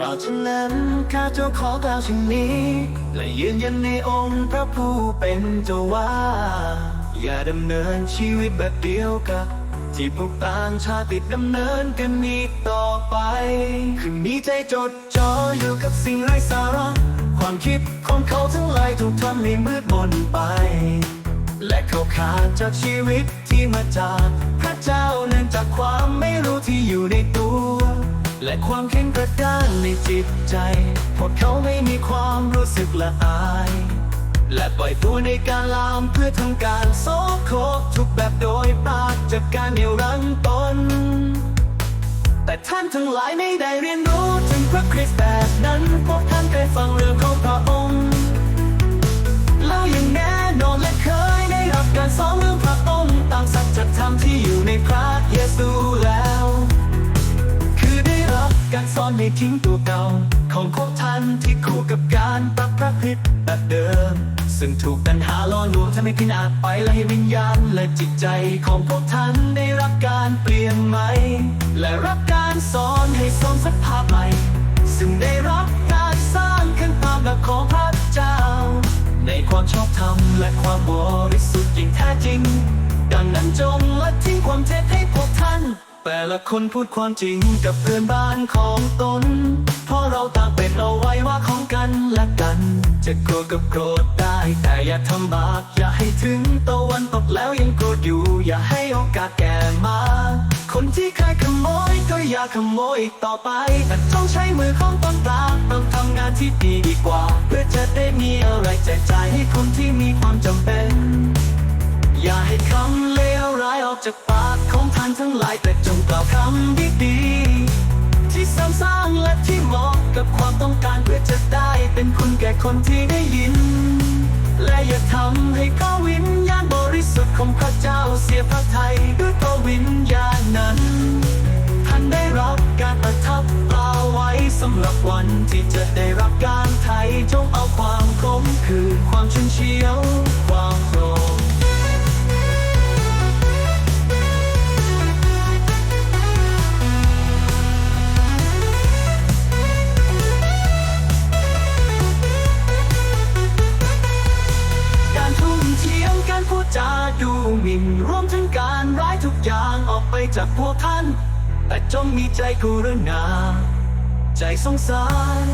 ราะฉะนั้นข้าเจ้าขอกล่าวสิ่งนี้ และยืนยันในองค์พระผู้เป็นเจ้าว่า อย่าดำเนินชีวิตแบบเดียวกับที่พวกต่างชาติดำเนินกันนี้ต่อไป คือมีใจจดจ่ออยู่กับสิ่งไร้สาระ ความคิดของเขาทั้งหลายถูกทำให้มืดมนไป และเขาขาดจากชีวิตที่มาจาก พระเจ้าเนื่องจากความไม่รู้ที่อยู่ในตัว และความแข็งกระด้านในจิตใจ พวกเขาไม่มีความรู้สึกละอาย และปล่อยตัวในการลามเพื่อทำการโซโครทุกแบบโดยปราศจากการเหนี่ยวรั้งตน แต่ท่านทั้งหลายไม่ได้เรียนรู้ถึงพระคริสต์แบบนั้น พวกท่านเคยฟังเรื่องของพระองค์ ไม่ทิ้งตัวเก่า ของพวกท่านที่คู่กับการปรับประพฤติแบบเดิม ซึ่งถูกตัณหาล่อลวงทำให้พินาศไปและให้วิญญาณและจิตใจของพวกท่านได้รับการเปลี่ยนใหม่ และรับการสอนให้สมสภาพใหม่ ซึ่งได้รับการสร้างขึ้นตามแบบของพระเจ้า ในความชอบธรรมและความบริสุทธิ์อย่างแท้จริง ดังนั้นจงละทิ้งความเท็จให้พวกท่าน แต่ละคนพูดความจริงกับเพื่อนบ้านของตน เพราะเราต่างเป็นเอาไว้ว่าของกันและกัน จะโกรธกับโกรธได้ แต่อย่าทำบาปอย่าให้ถึงตะวันตกแล้วยังโกรธอยู่ อย่าให้โอกาสแก่มา คนที่เคยขโมยก็อย่าขโมยอีกต่อไปแต่ต้องใช้มือของตนตาต้องทำงานที่ดีดีกว่า เพื่อจะได้มีอะไรแจกจ่ายให้คนที่มีความจำเป็น อย่าให้คำเลวร้ายออกจากปากานทั้งหลายแต่จงกล่าวคำดีๆที่สร้างสร้างและที่เหมาะกับความต้องการเพื่อจะได้เป็นคุณแก่คนที่ได้ยิน การพูดจาดูหมิ่นรวมถึงการร้ายทุกอย่างออกไปจากพวกท่าน แต่จงมีใจกรุณาใจสงสาร